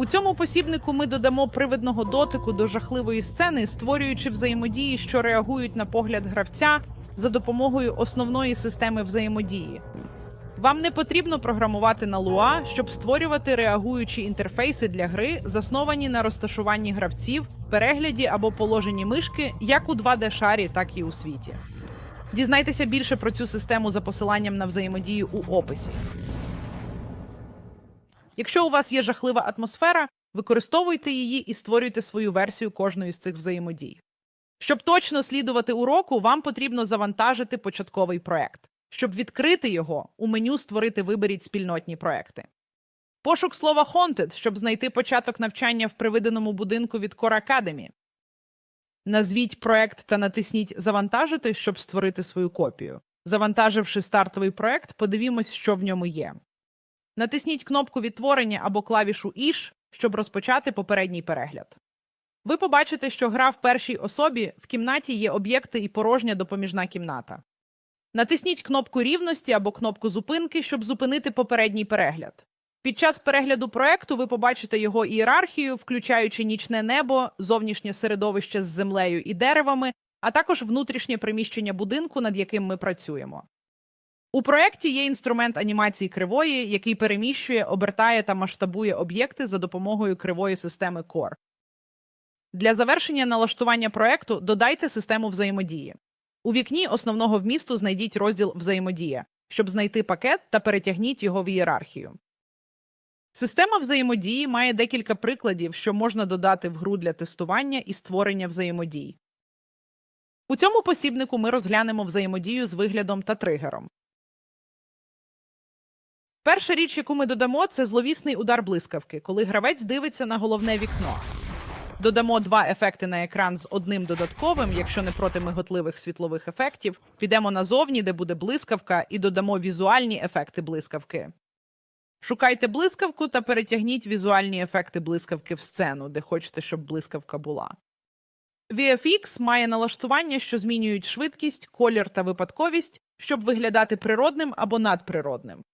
У цьому посібнику ми додамо привидного дотику до жахливої сцени, створюючи взаємодії, що реагують на погляд гравця за допомогою основної системи взаємодії. Вам не потрібно програмувати на Lua, щоб створювати реагуючі інтерфейси для гри, засновані на розташуванні гравців, перегляді або положенні мишки, як у 2D-шарі, так і у світі. Дізнайтеся більше про цю систему за посиланням на взаємодію у описі. Якщо у вас є жахлива атмосфера, використовуйте її і створюйте свою версію кожної з цих взаємодій. Щоб точно слідувати уроку, вам потрібно завантажити початковий проект. Щоб відкрити його, у меню створити виберіть спільнотні проекти. Пошук слова Haunted, щоб знайти початок навчання в привиденому будинку від Core Academy. Назвіть проект та натисніть Завантажити, щоб створити свою копію. Завантаживши стартовий проект, подивімось, що в ньому є. Натисніть кнопку відтворення або клавішу Іш, щоб розпочати попередній перегляд. Ви побачите, що гра в першій особі в кімнаті є об'єкти і порожня допоміжна кімната. Натисніть кнопку рівності або кнопку зупинки, щоб зупинити попередній перегляд. Під час перегляду проекту ви побачите його ієрархію, включаючи нічне небо, зовнішнє середовище з землею і деревами, а також внутрішнє приміщення будинку, над яким ми працюємо. У проєкті є інструмент анімації кривої, який переміщує, обертає та масштабує об'єкти за допомогою кривої системи Core. Для завершення налаштування проекту додайте систему взаємодії. У вікні основного вмісту знайдіть розділ Взаємодія, щоб знайти пакет та перетягніть його в ієрархію. Система взаємодії має декілька прикладів, що можна додати в гру для тестування і створення взаємодій. У цьому посібнику ми розглянемо взаємодію з виглядом та тригером. Перша річ, яку ми додамо, це зловісний удар блискавки, коли гравець дивиться на головне вікно. Додамо два ефекти на екран з одним додатковим, якщо не проти миготливих світлових ефектів. Підемо назовні, де буде блискавка, і додамо візуальні ефекти блискавки. Шукайте блискавку та перетягніть візуальні ефекти блискавки в сцену, де хочете, щоб блискавка була. VFX має налаштування, що змінюють швидкість, колір та випадковість, щоб виглядати природним або надприродним.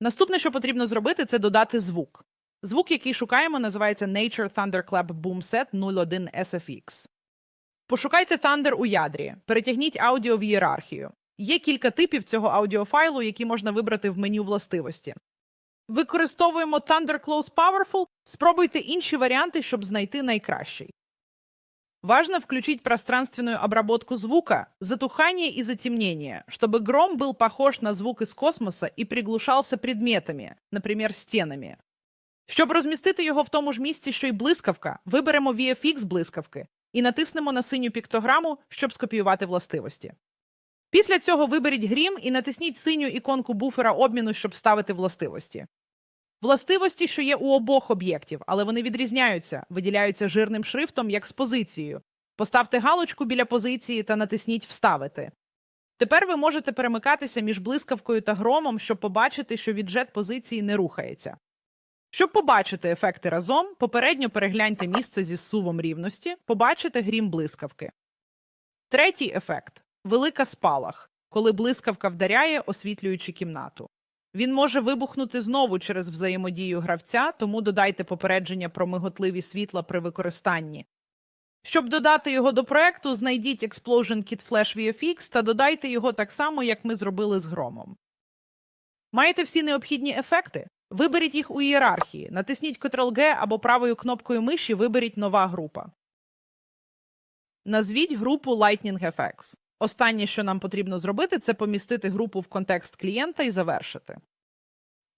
Наступне, що потрібно зробити, це додати звук. Звук, який шукаємо, називається Nature Thunderclap Boom Set 01 SFX. Пошукайте Thunder у ядрі, перетягніть аудіо в ієрархію. Є кілька типів цього аудіофайлу, які можна вибрати в меню властивості. Використовуємо Thunder Close Powerful, спробуйте інші варіанти, щоб знайти найкращий. Важно включить пространственную обработку звука, затухание и затемнение, чтобы гром был похож на звук из космоса і приглушався предметами, наприклад, стінами. Щоб розмістити його в тому ж місці, що й блискавка, виберемо VFX блискавки і натиснемо на синю піктограму, щоб скопіювати властивості. Після цього виберіть грім і натисніть синю іконку буфера обміну, щоб вставити властивості. Властивості, що є у обох об'єктів, але вони відрізняються, виділяються жирним шрифтом як з позицією. Поставте галочку біля позиції та натисніть Вставити. Тепер ви можете перемикатися між блискавкою та громом, щоб побачити, що віджет позиції не рухається. Щоб побачити ефекти разом, попередньо перегляньте місце зі сувом рівності, побачите грім блискавки. Третій ефект велика спалах, коли блискавка вдаряє, освітлюючи кімнату. Він може вибухнути знову через взаємодію гравця, тому додайте попередження про миготливі світла при використанні. Щоб додати його до проекту, знайдіть Explosion Kit Flash VFX та додайте його так само, як ми зробили з громом. Маєте всі необхідні ефекти? Виберіть їх у ієрархії, натисніть Ctrl-G або правою кнопкою миші виберіть нова група. Назвіть групу Lightning FX. Останнє, що нам потрібно зробити, це помістити групу в контекст клієнта і завершити.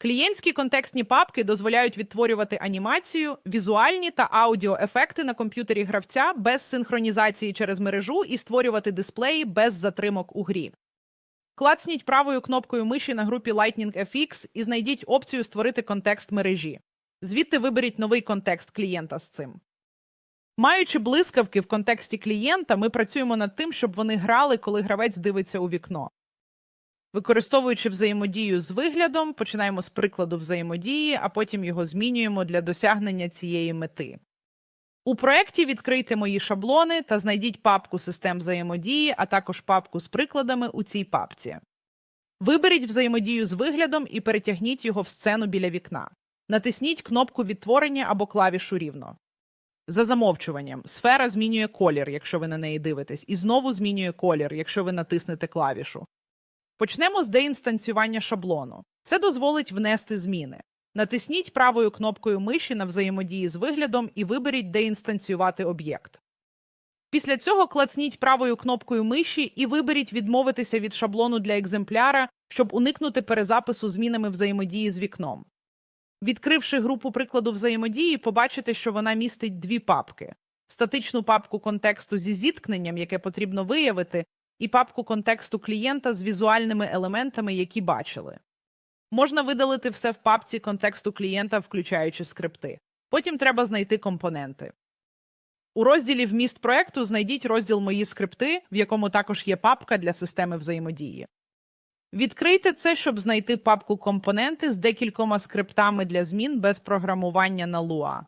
Клієнтські контекстні папки дозволяють відтворювати анімацію, візуальні та аудіоефекти на комп'ютері гравця без синхронізації через мережу і створювати дисплеї без затримок у грі. Клацніть правою кнопкою миші на групі Lightning FX і знайдіть опцію Створити контекст мережі. Звідти виберіть новий контекст клієнта з цим. Маючи блискавки в контексті клієнта, ми працюємо над тим, щоб вони грали, коли гравець дивиться у вікно. Використовуючи взаємодію з виглядом, починаємо з прикладу взаємодії, а потім його змінюємо для досягнення цієї мети. У проєкті відкрийте мої шаблони та знайдіть папку систем взаємодії, а також папку з прикладами у цій папці. Виберіть взаємодію з виглядом і перетягніть його в сцену біля вікна. Натисніть кнопку відтворення або клавішу рівно. За замовчуванням, сфера змінює колір, якщо ви на неї дивитесь, і знову змінює колір, якщо ви натиснете клавішу. Почнемо з деінстанціювання шаблону. Це дозволить внести зміни. Натисніть правою кнопкою миші на взаємодії з виглядом і виберіть деінстанціювати об'єкт. Після цього клацніть правою кнопкою миші і виберіть відмовитися від шаблону для екземпляра, щоб уникнути перезапису змінами взаємодії з вікном. Відкривши групу прикладу взаємодії, побачите, що вона містить дві папки: статичну папку контексту зі зіткненням, яке потрібно виявити, і папку контексту клієнта з візуальними елементами, які бачили. Можна видалити все в папці контексту клієнта, включаючи скрипти. Потім треба знайти компоненти. У розділі Вміст проекту знайдіть розділ Мої скрипти, в якому також є папка для системи взаємодії. Відкрийте це, щоб знайти папку компоненти з декількома скриптами для змін без програмування на Lua.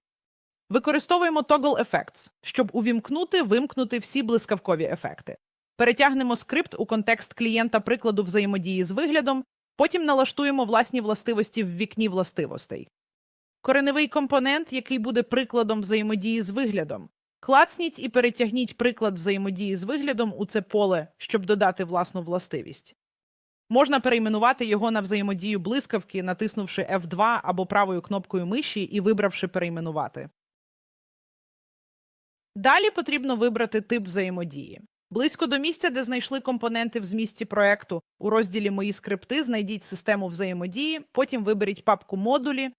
Використовуємо Toggle Effects, щоб увімкнути, вимкнути всі блискавкові ефекти. Перетягнемо скрипт у контекст клієнта прикладу взаємодії з виглядом, потім налаштуємо власні властивості в вікні властивостей. Кореневий компонент, який буде прикладом взаємодії з виглядом. Клацніть і перетягніть приклад взаємодії з виглядом у це поле, щоб додати власну властивість. Можна перейменувати його на взаємодію блискавки, натиснувши F2 або правою кнопкою миші і вибравши перейменувати. Далі потрібно вибрати тип взаємодії. Близько до місця, де знайшли компоненти в змісті проекту, у розділі Мої скрипти знайдіть систему взаємодії, потім виберіть папку модулі.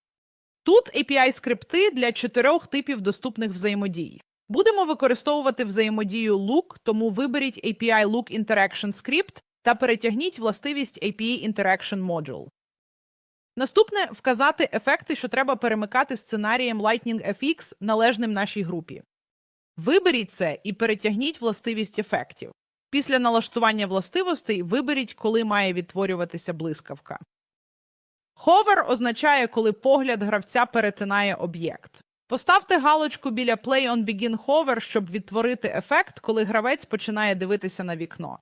Тут API скрипти для чотирьох типів доступних взаємодій. Будемо використовувати взаємодію Look, тому виберіть API Look Interaction Script та перетягніть властивість API Interaction Module. Наступне вказати ефекти, що треба перемикати сценарієм Lightning FX належним нашій групі. Виберіть це і перетягніть властивість ефектів. Після налаштування властивостей виберіть, коли має відтворюватися блискавка. Hover означає, коли погляд гравця перетинає об'єкт. Поставте галочку біля Play on Begin Hover, щоб відтворити ефект, коли гравець починає дивитися на вікно.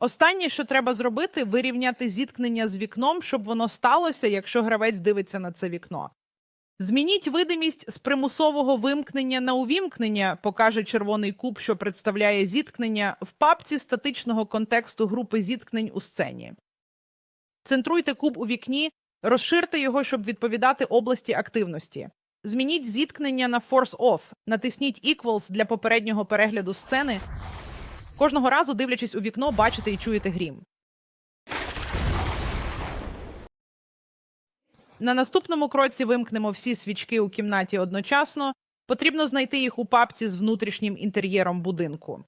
Останнє, що треба зробити, вирівняти зіткнення з вікном, щоб воно сталося, якщо гравець дивиться на це вікно. Змініть видимість з примусового вимкнення на увімкнення, покаже червоний куб, що представляє зіткнення в папці статичного контексту групи зіткнень у сцені. Центруйте куб у вікні, розширте його, щоб відповідати області активності. Змініть зіткнення на Force Off, натисніть Equals для попереднього перегляду сцени. Кожного разу, дивлячись у вікно, бачите і чуєте грім. На наступному кроці вимкнемо всі свічки у кімнаті одночасно. Потрібно знайти їх у папці з внутрішнім інтер'єром будинку.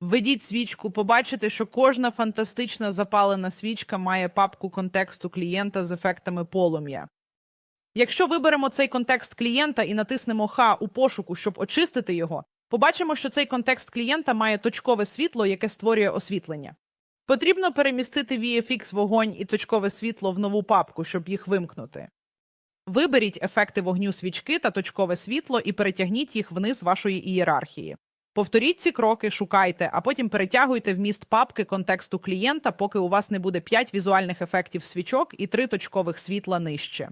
Введіть свічку, побачите, що кожна фантастична запалена свічка має папку контексту клієнта з ефектами полум'я. Якщо виберемо цей контекст клієнта і натиснемо Х у пошуку, щоб очистити його, побачимо, що цей контекст клієнта має точкове світло, яке створює освітлення. Потрібно перемістити VFX вогонь і точкове світло в нову папку, щоб їх вимкнути. Виберіть ефекти вогню свічки та точкове світло і перетягніть їх вниз вашої ієрархії. Повторіть ці кроки, шукайте, а потім перетягуйте вміст папки контексту клієнта, поки у вас не буде 5 візуальних ефектів свічок і 3 точкових світла нижче.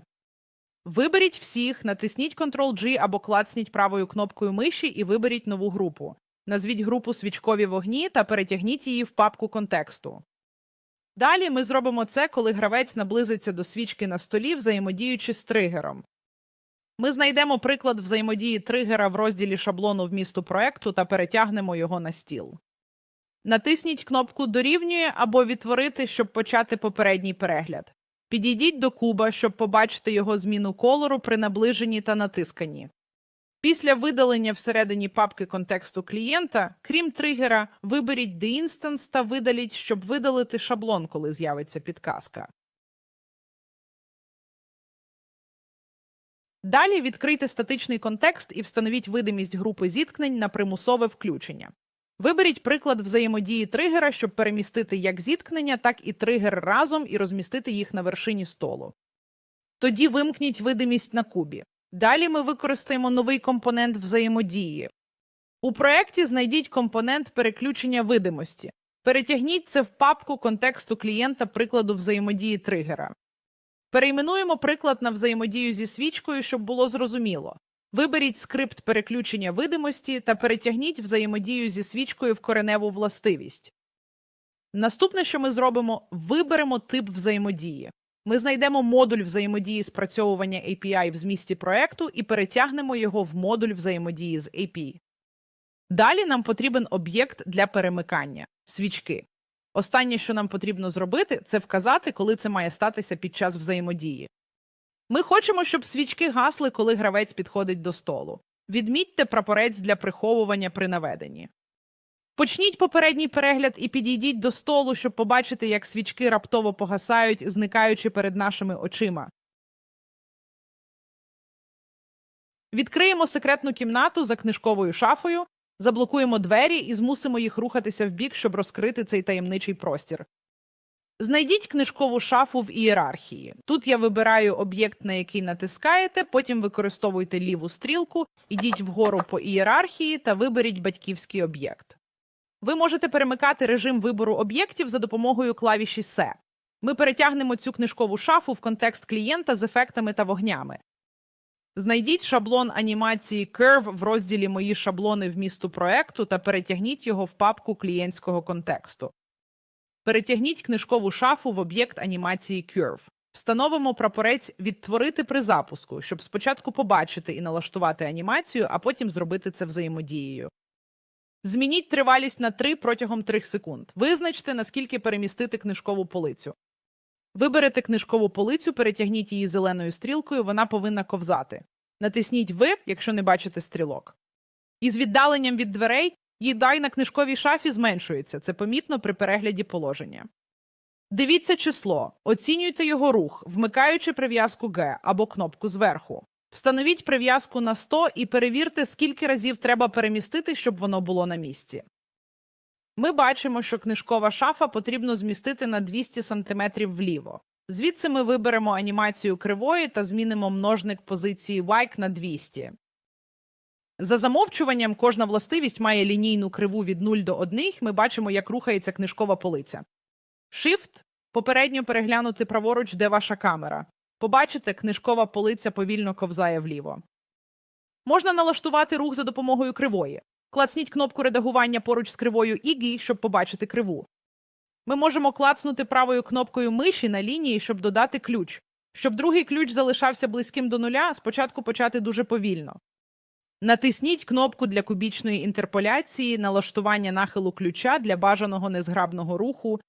Виберіть всіх, натисніть Ctrl-G або клацніть правою кнопкою миші і виберіть нову групу. Назвіть групу свічкові вогні та перетягніть її в папку контексту. Далі ми зробимо це, коли гравець наблизиться до свічки на столі, взаємодіючи з тригером. Ми знайдемо приклад взаємодії тригера в розділі шаблону вмісту проекту та перетягнемо його на стіл. Натисніть кнопку Дорівнює або Відтворити, щоб почати попередній перегляд. Підійдіть до куба, щоб побачити його зміну кольору при наближенні та натисканні. Після видалення всередині папки контексту клієнта, крім тригера, виберіть The Instance та видаліть, щоб видалити шаблон, коли з'явиться підказка. Далі відкрийте статичний контекст і встановіть видимість групи зіткнень на примусове включення. Виберіть приклад взаємодії тригера, щоб перемістити як зіткнення, так і тригер разом і розмістити їх на вершині столу. Тоді вимкніть видимість на кубі. Далі ми використаємо новий компонент взаємодії. У проєкті знайдіть компонент переключення видимості. Перетягніть це в папку контексту клієнта прикладу взаємодії тригера. Перейменуємо приклад на взаємодію зі свічкою, щоб було зрозуміло. Виберіть скрипт переключення видимості та перетягніть взаємодію зі свічкою в кореневу властивість. Наступне, що ми зробимо, виберемо тип взаємодії. Ми знайдемо модуль взаємодії спрацьовування API в змісті проекту і перетягнемо його в модуль взаємодії з API. Далі нам потрібен об'єкт для перемикання свічки. Останнє, що нам потрібно зробити, це вказати, коли це має статися під час взаємодії. Ми хочемо, щоб свічки гасли, коли гравець підходить до столу. Відмітьте прапорець для приховування при наведенні. Почніть попередній перегляд і підійдіть до столу, щоб побачити, як свічки раптово погасають, зникаючи перед нашими очима. Відкриємо секретну кімнату за книжковою шафою, заблокуємо двері і змусимо їх рухатися вбік, щоб розкрити цей таємничий простір. Знайдіть книжкову шафу в ієрархії. Тут я вибираю об'єкт, на який натискаєте, потім використовуйте ліву стрілку, ідіть вгору по ієрархії та виберіть батьківський об'єкт. Ви можете перемикати режим вибору об'єктів за допомогою клавіші «Се». Ми перетягнемо цю книжкову шафу в контекст клієнта з ефектами та вогнями. Знайдіть шаблон анімації Curve в розділі Мої шаблони вмісту проекту та перетягніть його в папку клієнтського контексту. Перетягніть книжкову шафу в об'єкт анімації Curve. Встановимо прапорець Відтворити при запуску, щоб спочатку побачити і налаштувати анімацію, а потім зробити це взаємодією. Змініть тривалість на 3 протягом 3 секунд. Визначте, наскільки перемістити книжкову полицю. Виберете книжкову полицю, перетягніть її зеленою стрілкою, вона повинна ковзати. Натисніть Ви, якщо не бачите стрілок. Із віддаленням від дверей їдай на книжковій шафі зменшується. Це помітно при перегляді положення. Дивіться число, оцінюйте його рух, вмикаючи прив'язку Г або кнопку зверху. Встановіть прив'язку на 100 і перевірте, скільки разів треба перемістити, щоб воно було на місці. Ми бачимо, що книжкова шафа потрібно змістити на 200 см вліво. Звідси ми виберемо анімацію кривої та змінимо множник позиції Wike на 200. За замовчуванням кожна властивість має лінійну криву від 0 до 1, ми бачимо, як рухається книжкова полиця. Shift – попередньо переглянути праворуч, де ваша камера. Побачите, книжкова полиця повільно ковзає вліво. Можна налаштувати рух за допомогою кривої. Клацніть кнопку редагування поруч з кривою «Ігі», щоб побачити криву. Ми можемо клацнути правою кнопкою миші на лінії, щоб додати ключ. Щоб другий ключ залишався близьким до нуля, спочатку почати дуже повільно. Натисніть кнопку для кубічної інтерполяції, налаштування нахилу ключа для бажаного незграбного руху.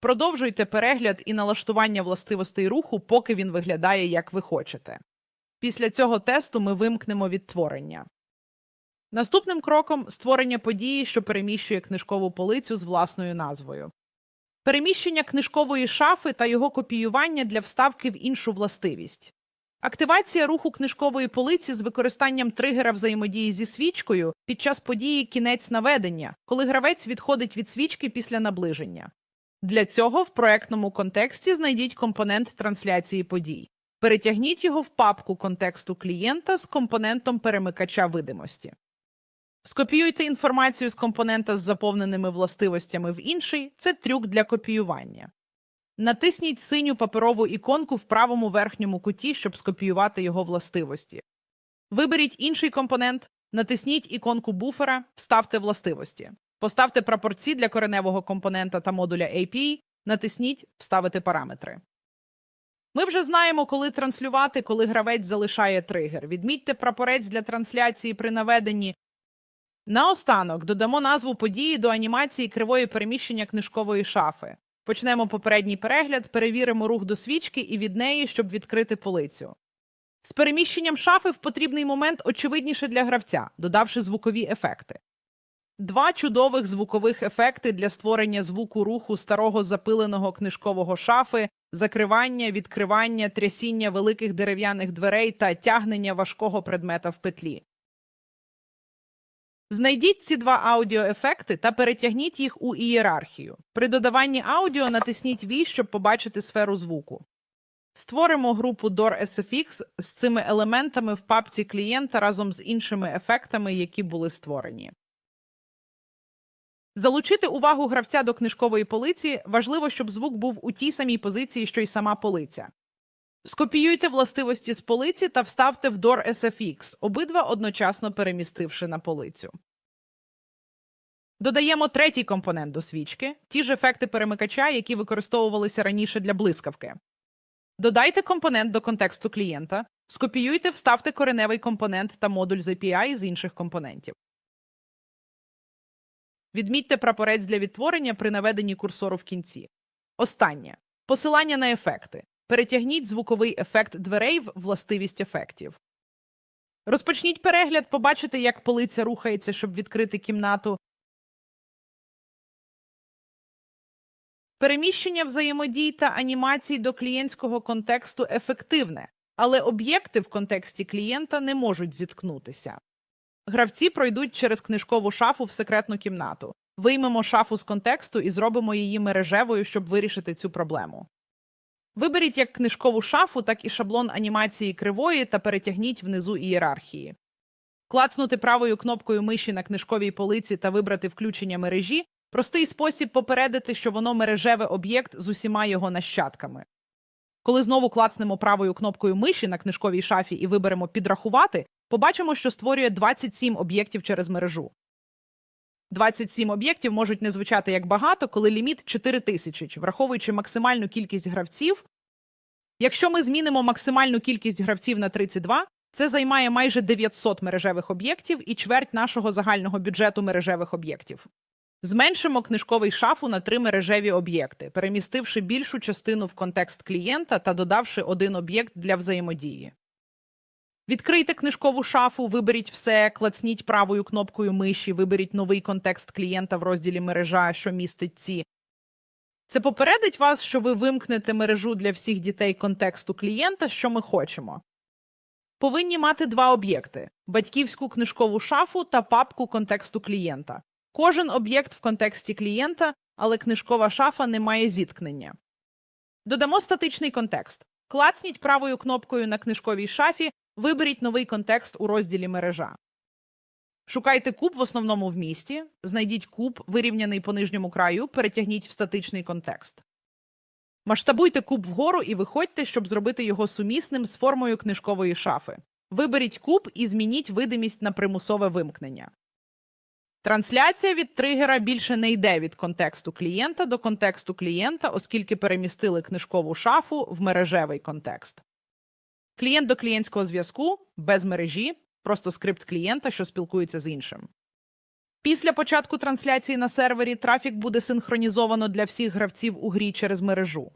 Продовжуйте перегляд і налаштування властивостей руху, поки він виглядає, як ви хочете. Після цього тесту ми вимкнемо відтворення. Наступним кроком створення події, що переміщує книжкову полицю з власною назвою. Переміщення книжкової шафи та його копіювання для вставки в іншу властивість. Активація руху книжкової полиці з використанням тригера взаємодії зі свічкою під час події кінець наведення, коли гравець відходить від свічки після наближення. Для цього в проектному контексті знайдіть компонент трансляції подій. Перетягніть його в папку контексту клієнта з компонентом перемикача видимості. Скопіюйте інформацію з компонента з заповненими властивостями в інший це трюк для копіювання. Натисніть синю паперову іконку в правому верхньому куті, щоб скопіювати його властивості. Виберіть інший компонент, натисніть іконку буфера, вставте властивості. Поставте прапорці для кореневого компонента та модуля API, натисніть Вставити параметри. Ми вже знаємо, коли транслювати, коли гравець залишає тригер. Відмітьте прапорець для трансляції при наведенні. Наостанок додамо назву події до анімації кривої переміщення книжкової шафи. Почнемо попередній перегляд, перевіримо рух до свічки і від неї, щоб відкрити полицю. З переміщенням шафи в потрібний момент очевидніше для гравця, додавши звукові ефекти. Два чудових звукових ефекти для створення звуку руху старого запиленого книжкового шафи, закривання, відкривання, трясіння великих дерев'яних дверей та тягнення важкого предмета в петлі. Знайдіть ці два аудіоефекти та перетягніть їх у ієрархію. При додаванні аудіо натисніть V, щоб побачити сферу звуку. Створимо групу DOR SFX з цими елементами в папці клієнта разом з іншими ефектами, які були створені. Залучити увагу гравця до книжкової полиці важливо, щоб звук був у тій самій позиції, що й сама полиця. Скопіюйте властивості з полиці та вставте в DOR SFX, обидва одночасно перемістивши на полицю. Додаємо третій компонент до свічки, ті ж ефекти перемикача, які використовувалися раніше для блискавки. Додайте компонент до контексту клієнта, скопіюйте, вставте кореневий компонент та модуль з API з інших компонентів. Відмітьте прапорець для відтворення при наведенні курсору в кінці. Останнє. Посилання на ефекти. Перетягніть звуковий ефект дверей в властивість ефектів. Розпочніть перегляд, побачите, як полиця рухається, щоб відкрити кімнату. Переміщення взаємодій та анімацій до клієнтського контексту ефективне, але об'єкти в контексті клієнта не можуть зіткнутися. Гравці пройдуть через книжкову шафу в секретну кімнату. Виймемо шафу з контексту і зробимо її мережевою, щоб вирішити цю проблему. Виберіть як книжкову шафу, так і шаблон анімації кривої та перетягніть внизу ієрархії. Клацнути правою кнопкою миші на книжковій полиці та вибрати включення мережі простий спосіб попередити, що воно мережеве об'єкт з усіма його нащадками. Коли знову клацнемо правою кнопкою миші на книжковій шафі і виберемо підрахувати, побачимо, що створює 27 об'єктів через мережу. 27 об'єктів можуть не звучати як багато, коли ліміт 4000, враховуючи максимальну кількість гравців. Якщо ми змінимо максимальну кількість гравців на 32, це займає майже 900 мережевих об'єктів і чверть нашого загального бюджету мережевих об'єктів. Зменшимо книжковий шафу на три мережеві об'єкти, перемістивши більшу частину в контекст клієнта та додавши один об'єкт для взаємодії. Відкрийте книжкову шафу, виберіть все, клацніть правою кнопкою миші, виберіть новий контекст клієнта в розділі мережа, що містить ці. Це попередить вас, що ви вимкнете мережу для всіх дітей контексту клієнта, що ми хочемо. Повинні мати два об'єкти батьківську книжкову шафу та папку контексту клієнта. Кожен об'єкт в контексті клієнта, але книжкова шафа не має зіткнення. Додамо статичний контекст. Клацніть правою кнопкою на книжковій шафі, виберіть новий контекст у розділі мережа. Шукайте куб в основному вмісті, знайдіть куб, вирівняний по нижньому краю, перетягніть в статичний контекст. Масштабуйте куб вгору і виходьте, щоб зробити його сумісним з формою книжкової шафи. Виберіть куб і змініть видимість на примусове вимкнення. Трансляція від тригера більше не йде від контексту клієнта до контексту клієнта, оскільки перемістили книжкову шафу в мережевий контекст. Клієнт до клієнтського зв'язку без мережі, просто скрипт клієнта, що спілкується з іншим. Після початку трансляції на сервері трафік буде синхронізовано для всіх гравців у грі через мережу.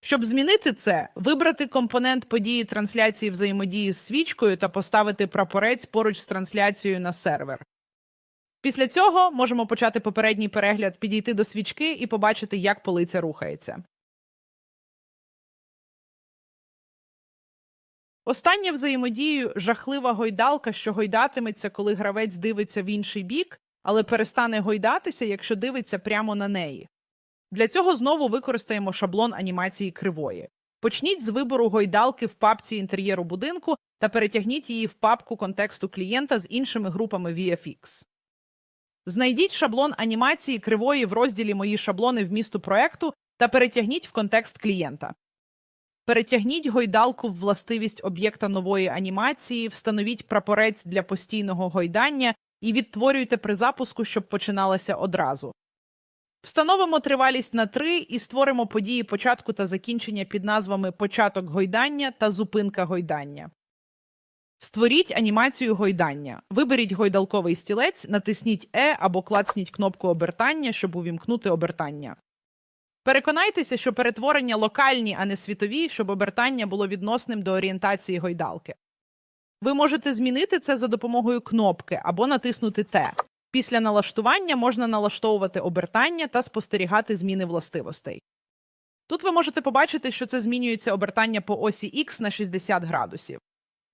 Щоб змінити це, вибрати компонент події трансляції взаємодії з свічкою та поставити прапорець поруч з трансляцією на сервер. Після цього можемо почати попередній перегляд, підійти до свічки і побачити, як полиця рухається. Остання взаємодією жахлива гойдалка, що гойдатиметься, коли гравець дивиться в інший бік, але перестане гойдатися, якщо дивиться прямо на неї. Для цього знову використаємо шаблон анімації кривої. Почніть з вибору гойдалки в папці інтер'єру будинку та перетягніть її в папку контексту клієнта з іншими групами VFX. Знайдіть шаблон анімації кривої в розділі Мої шаблони вмісту проекту та перетягніть в контекст клієнта. Перетягніть гойдалку в властивість об'єкта нової анімації, встановіть прапорець для постійного гойдання і відтворюйте при запуску, щоб починалося одразу. Встановимо тривалість на 3 і створимо події початку та закінчення під назвами Початок гойдання та Зупинка гойдання. Створіть анімацію гойдання. Виберіть гойдалковий стілець, натисніть Е або клацніть кнопку обертання, щоб увімкнути обертання. Переконайтеся, що перетворення локальні, а не світові, щоб обертання було відносним до орієнтації гойдалки. Ви можете змінити це за допомогою кнопки або натиснути Т. Після налаштування можна налаштовувати обертання та спостерігати зміни властивостей. Тут ви можете побачити, що це змінюється обертання по осі Х на 60 градусів.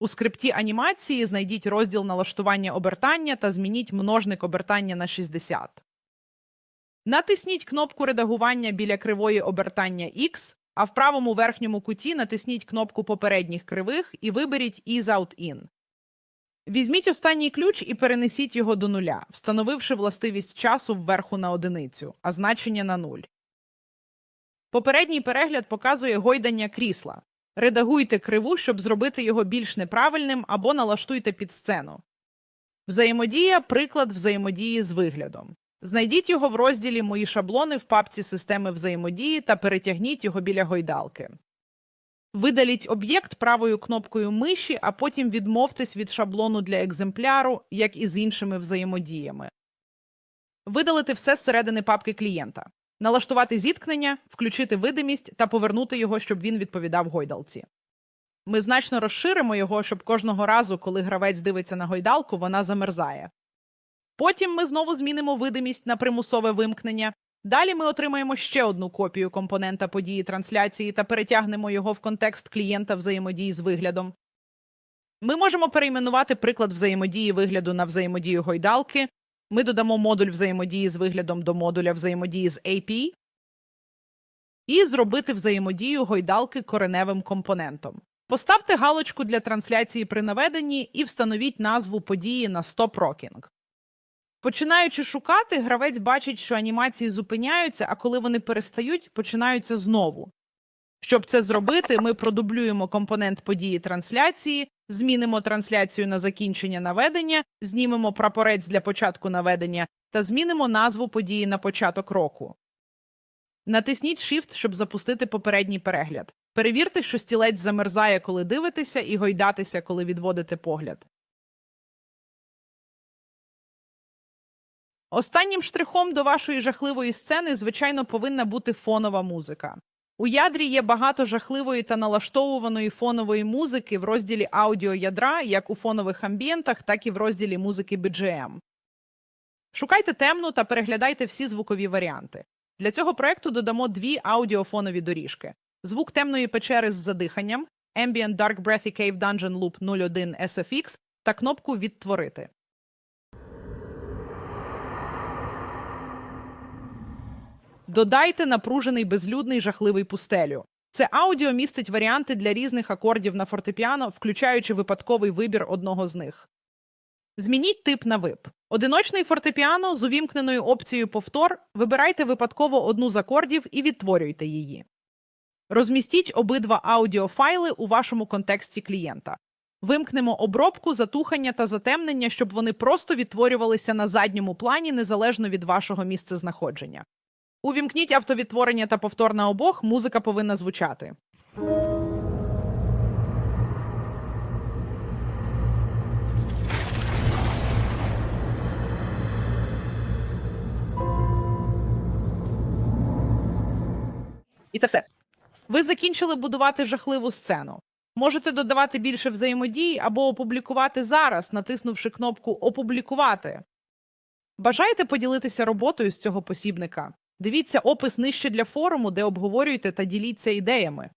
У скрипті анімації знайдіть розділ налаштування обертання та змініть множник обертання на 60. Натисніть кнопку редагування біля кривої обертання X, а в правому верхньому куті натисніть кнопку попередніх кривих і виберіть Ease Out In. Візьміть останній ключ і перенесіть його до нуля, встановивши властивість часу вверху на одиницю, а значення на нуль. Попередній перегляд показує гойдання крісла. Редагуйте криву, щоб зробити його більш неправильним, або налаштуйте під сцену. Взаємодія приклад взаємодії з виглядом. Знайдіть його в розділі Мої шаблони в папці системи взаємодії та перетягніть його біля гойдалки. Видаліть об'єкт правою кнопкою миші, а потім відмовтесь від шаблону для екземпляру, як і з іншими взаємодіями. Видалити все зсередини папки клієнта. Налаштувати зіткнення, включити видимість та повернути його, щоб він відповідав гойдалці. Ми значно розширимо його, щоб кожного разу, коли гравець дивиться на гойдалку, вона замерзає. Потім ми знову змінимо видимість на примусове вимкнення. Далі ми отримаємо ще одну копію компонента події трансляції та перетягнемо його в контекст клієнта взаємодії з виглядом. Ми можемо перейменувати приклад взаємодії вигляду на взаємодію гойдалки. Ми додамо модуль взаємодії з виглядом до модуля взаємодії з AP і зробити взаємодію гойдалки кореневим компонентом. Поставте галочку для трансляції при наведенні і встановіть назву події на Stop Rocking. Починаючи шукати, гравець бачить, що анімації зупиняються, а коли вони перестають, починаються знову. Щоб це зробити, ми продублюємо компонент події трансляції, змінимо трансляцію на закінчення наведення, знімемо прапорець для початку наведення та змінимо назву події на початок року. Натисніть Shift, щоб запустити попередній перегляд. Перевірте, що стілець замерзає, коли дивитеся, і гойдатися, коли відводите погляд. Останнім штрихом до вашої жахливої сцени, звичайно, повинна бути фонова музика. У ядрі є багато жахливої та налаштовуваної фонової музики в розділі аудіоядра, як у фонових амбієнтах, так і в розділі музики BGM. Шукайте темну та переглядайте всі звукові варіанти. Для цього проекту додамо дві аудіофонові доріжки: звук темної печери з задиханням, Ambient Dark Breathy Cave Dungeon Loop 01 SFX та кнопку Відтворити. Додайте напружений безлюдний жахливий пустелю. Це аудіо містить варіанти для різних акордів на фортепіано, включаючи випадковий вибір одного з них. Змініть тип на вип. Одиночний фортепіано з увімкненою опцією повтор вибирайте випадково одну з акордів і відтворюйте її. Розмістіть обидва аудіофайли у вашому контексті клієнта. Вимкнемо обробку, затухання та затемнення, щоб вони просто відтворювалися на задньому плані незалежно від вашого місцезнаходження. Увімкніть автовідтворення та повтор на обох, музика повинна звучати. І це все. Ви закінчили будувати жахливу сцену. Можете додавати більше взаємодії або опублікувати зараз, натиснувши кнопку Опублікувати. Бажаєте поділитися роботою з цього посібника? Дивіться опис нижче для форуму, де обговорюєте та діліться ідеями.